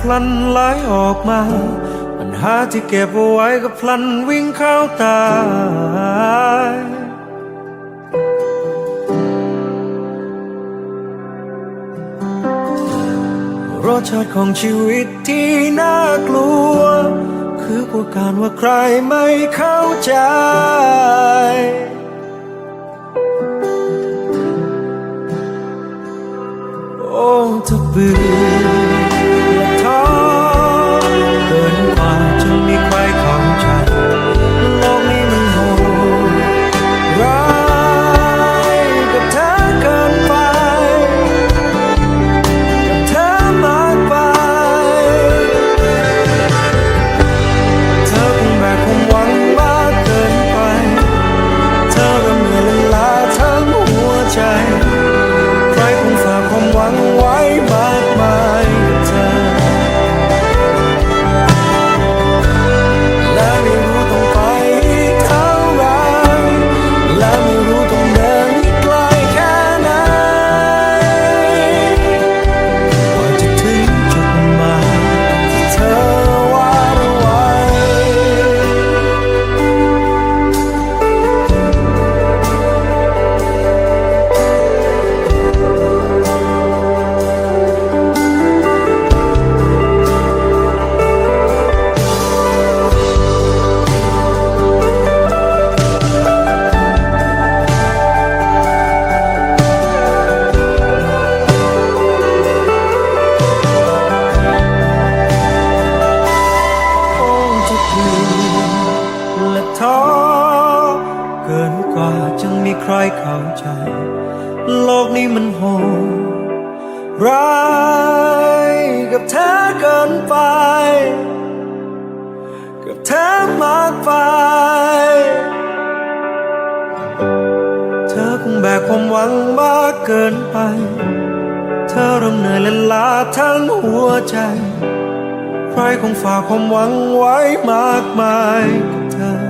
พลันไหลออกมา ปัญหาที่เก็บเอาไว้ก็พลันวิ่งเข้าตารสชาติของชีวิตที่น่ากลัว คือกลัวการว่าใครไม่เข้าใจ โอ้ถ้าเบื่อ ใครเข้าใจ โลกนี้มันโหดร้ายกับเธอเกินไป กับเธอมากไป เธอคงแบกความหวังมากเกินไป เธอเริ่มเหนื่อยและล้าทั้งหัวใจ ใครคงฝากความหวังไว้มากมายกับเธอ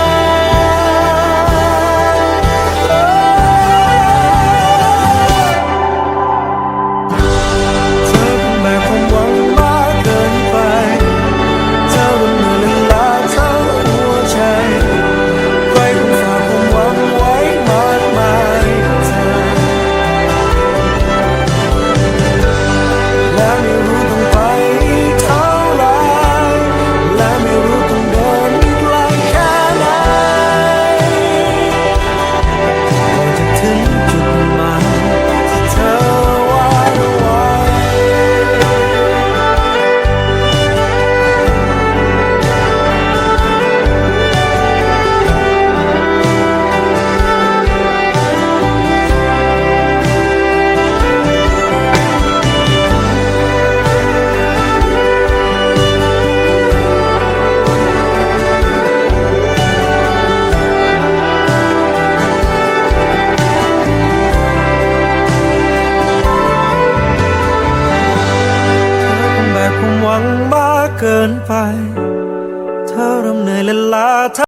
เกินไป เธอเริ่มเหนื่อยและล้า